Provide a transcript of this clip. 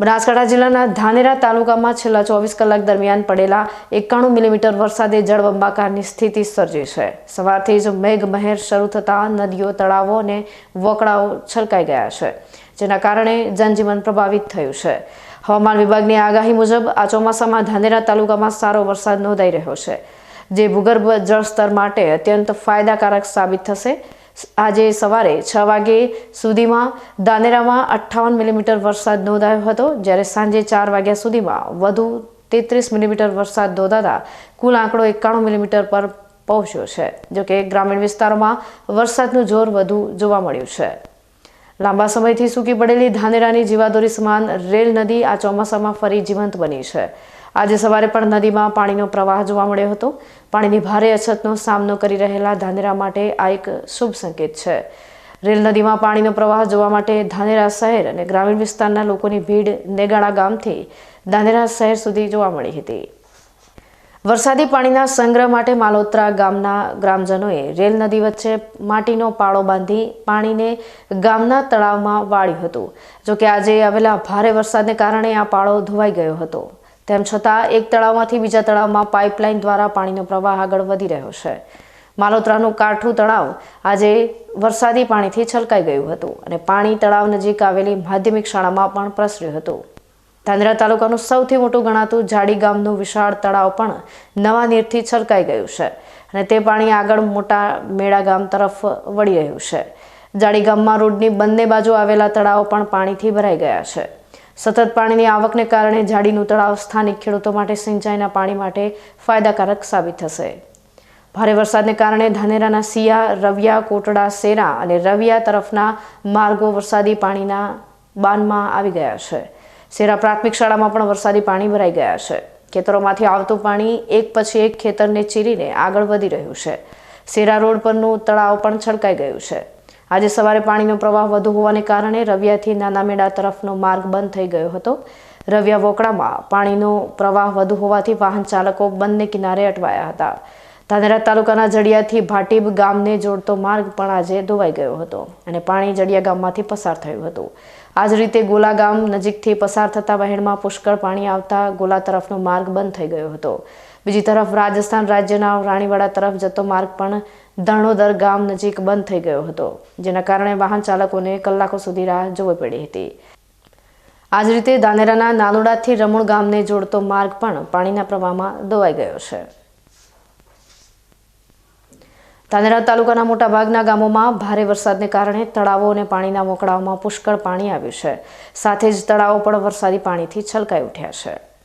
બનાસકાંઠા જિલ્લાના ધાનેરા તાલુકામાં છેલ્લા ચોવીસ કલાક દરમિયાન પડેલા એકાણું મિલીમીટર વરસાદે જળબંબાકારની સ્થિતિ સર્જી છે. સવારથી જ મેઘ મહેર શરૂ થતાં નદીઓ, તળાવો અને વકડાઓ છલકાઈ ગયા છે, જેના કારણે જનજીવન પ્રભાવિત થયું છે. હવામાન વિભાગની આગાહી મુજબ આ ચોમાસામાં ધાનેરા તાલુકામાં સારો વરસાદ નોંધાઈ રહ્યો છે, જે ભૂગર્ભ જળસ્તર માટે અત્યંત ફાયદાકારક સાબિત થશે. આજે સવારે છ વાગે સુધીમાં ધાનેરામાં અઠ્ઠાવન મિલીમીટર વરસાદ નોંધાયો હતો, જ્યારે સાંજે ચાર વાગ્યા સુધીમાં વધુ તેત્રીસ મિલીમીટર વરસાદ નોંધાતા કુલ આંકડો એકાણું મિલીમીટર પર પહોંચ્યો છે, જોકે ગ્રામીણ વિસ્તારોમાં વરસાદનું જોર વધુ જોવા મળ્યું છે. લાંબા સમયથી સૂકી પડેલી ધાનેરાની જીવાદોરી સમાન રેલ નદી આ ચોમાસામાં ફરી જીવંત બની છે. આજે સવારે પણ નદીમાં પાણીનો પ્રવાહ જોવા મળ્યો હતો. પાણીની ભારે અછતનો સામનો કરી રહેલા ધાનેરા માટે આ એક શુભ સંકેત છે. રેલ નદીમાં પાણીનો પ્રવાહ જોવા માટે ધાનેરા શહેર અને ગ્રામીણ વિસ્તારના લોકોની ભીડ નેગાળા ગામથી ધાનેરા શહેર સુધી જોવા મળી હતી. વરસાદી પાણીના સંગ્રહ માટે માલોત્રા ગામના ગ્રામજનોએ રેલ નદી વચ્ચે માટીનો પાળો બાંધી પાણીને ગામના તળાવમાં વાળ્યું હતું. જોકે આજે આવેલા ભારે વરસાદને કારણે આ પાળો ધોવાઈ ગયો હતો. તેમ છતાં, એક તળાવમાંથી બીજા તળાવમાં પાઇપલાઇન દ્વારા પાણીનો પ્રવાહ આગળ વધી રહ્યો છે. માલોત્રાનું કાઠું તળાવ આજે વરસાદી પાણીથી છલકાઈ ગયું હતું અને પાણી તળાવ નજીક આવેલી માધ્યમિક શાળામાં પણ પ્રસર્યું હતું. ધાંધ્રા તાલુકાનું સૌથી મોટું ગણાતું જાડી ગામનું વિશાળ તળાવ પણ નવા નીરથી છલકાઈ ગયું છે અને તે પાણી આગળ મોટા મેળા ગામ તરફ વળી રહ્યું છે. જાડી ગામમાં રોડની બંને બાજુ આવેલા તળાવો પણ પાણીથી ભરાઈ ગયા છે. સતત પાણીની આવકને કારણે જાડીનું તળાવ સ્થાનિક ખેડૂતો માટે સિંચાઈના પાણી માટે ફાયદાકારક સાબિત થશે. ભારે વરસાદને કારણે ધાનેરાના સિયા, રવિયા, કોટડા, સેરા અને રવિયા તરફના માર્ગો વરસાદી પાણીના બાનમાં આવી ગયા છે. સેરા પ્રાથમિક શાળામાં પણ વરસાદી પાણી ભરાઈ ગયા છે. ખેતરોમાંથી આવતું પાણી એક પછી એક ખેતરને ચીરીને આગળ વધી રહ્યું છે. સેરા રોડ પરનું તળાવ પણ છલકાઈ ગયું છે. આજે સવારે પાણીનો પ્રવાહ વધુ હોવાને કારણે રવિયાથી નાના મેડા તરફનો માર્ગ બંધ થઈ ગયો હતો. રવિયા વોકડામાં પાણીનો પ્રવાહ વધુ હોવાથી વાહન ચાલકો બંને કિનારે અટવાયા હતા. ધાનેરા તાલુકાના જડિયાથી ભાટીબ ગામને જોડતો માર્ગ પણ આજે ધોવાઈ ગયો હતો અને પાણી જડિયા ગામમાંથી પસાર થયું હતું. આ જ રીતે ગોલા ગામ નજીકથી પસાર થતા વહેણમાં પુષ્કળ પાણી આવતા ગોલા તરફનો માર્ગ બંધ થઈ ગયો હતો. બીજી તરફ રાજસ્થાન રાજ્યના રાણીવાડા તરફ જતો માર્ગ પણ ધણોદર ગામ નજીક બંધ થઈ ગયો હતો, જેના કારણે વાહન ચાલકોને કલાકો સુધી રાહ જોવી પડી હતી. આ જ રીતે ધાનેરાના નાનોડાથી રમુણ ગામને જોડતો માર્ગ પણ પાણીના પ્રવાહમાં ધોવાઈ ગયો છે. ધાનેરા તાલુકાના મોટાભાગના ગામોમાં ભારે વરસાદને કારણે તળાવો અને પાણીના મોકળાઓમાં પુષ્કળ પાણી આવ્યું છે. સાથે જ તળાવો પણ વરસાદી પાણીથી છલકાઈ ઉઠ્યા છે.